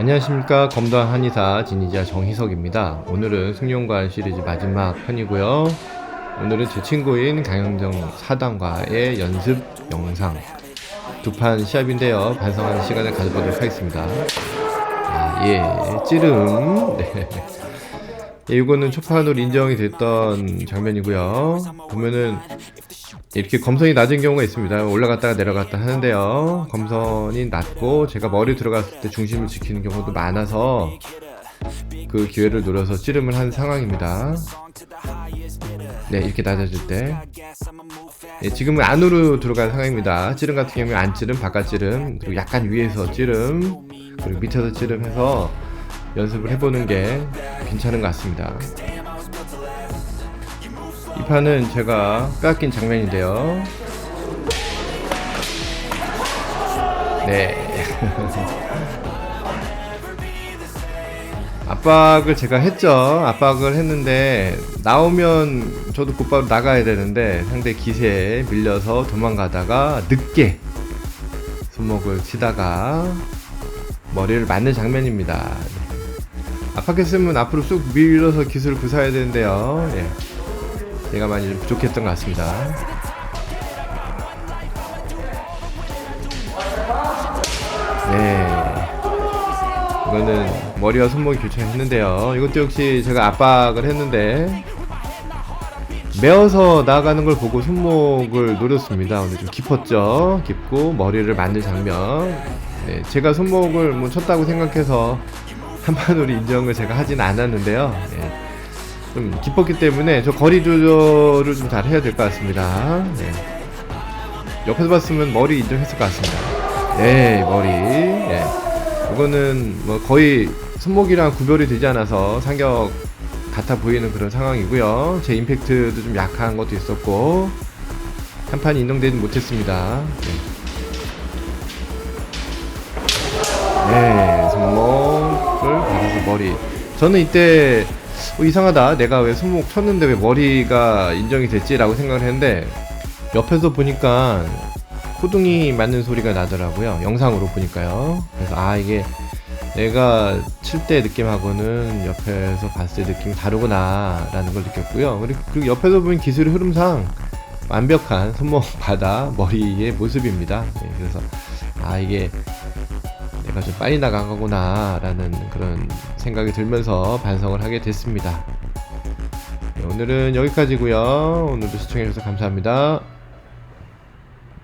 안녕하십니까 검도한 한의사 진이자 정희석입니다. 오늘은 승용관 시리즈 마지막 편이고요. 오늘은 제 친구인 강영정 사단과의 연습 영상 두 판 시합인데요. 반성하는 시간을 가져보도록 하겠습니다. 아, 예, 찌름. 네. 예, 이거는 초판으로 인정이 됐던 장면이고요. 보면은 이렇게 검선이 낮은 경우가 있습니다. 올라갔다가 내려갔다 하는데요. 검선이 낮고 제가 머리 들어갔을 때 중심을 지키는 경우도 많아서 그 기회를 노려서 찌름을 한 상황입니다. 네, 이렇게 낮아질 때. 예, 지금은 안으로 들어간 상황입니다. 찌름 같은 경우에 안 찌름, 바깥 찌름, 그리고 약간 위에서 찌름, 그리고 밑에서 찌름 해서 연습을 해보는 게 괜찮은 것 같습니다. 이 판은 제가 깎인 장면인데요. 네. 압박을 제가 했죠. 압박을 했는데 나오면 저도 곧바로 나가야 되는데 상대 기세에 밀려서 도망가다가 늦게 손목을 치다가 머리를 맞는 장면입니다. 압박했으면 앞으로 쑥 밀어서 기술을 구사해야 되는데요. 예. 얘가 많이 좀 부족했던 것 같습니다. 네. 이거는 머리와 손목이 교차했는데요. 이것도 역시 제가 압박을 했는데 메어서 나가는 걸 보고 손목을 노렸습니다. 오늘 좀 깊었죠. 깊고 머리를 맞는 장면. 네, 제가 손목을 뭐 쳤다고 생각해서 한 판으로 인정을 제가 하진 않았는데요. 네, 좀 깊었기 때문에 저 거리 조절을 좀 잘 해야 될 것 같습니다. 네. 옆에서 봤으면 머리 인정했을 것 같습니다. 네, 머리. 네. 이거는 뭐 거의 손목이랑 구별이 되지 않아서 상격 같아 보이는 그런 상황이고요. 제 임팩트도 좀 약한 것도 있었고 한판 인정되지 못했습니다. 네, 네 손목을 받아서 머리. 저는 이때 어, 이상하다. 내가 왜 손목 쳤는데 왜 머리가 인정이 됐지 라고 생각을 했는데 옆에서 보니까 호둥이 맞는 소리가 나더라고요. 영상으로 보니까요. 그래서 아 이게 내가 칠 때 느낌하고는 옆에서 봤을 때 느낌이 다르구나 라는 걸 느꼈고요. 그리고, 옆에서 보면 기술의 흐름상 완벽한 손목 바다 머리의 모습입니다. 예, 그래서 아 이게 내가 좀 빨리 나간 거구나 라는 그런 생각이 들면서 반성을 하게 됐습니다. 네, 오늘은 여기까지고요. 오늘도 시청해주셔서 감사합니다.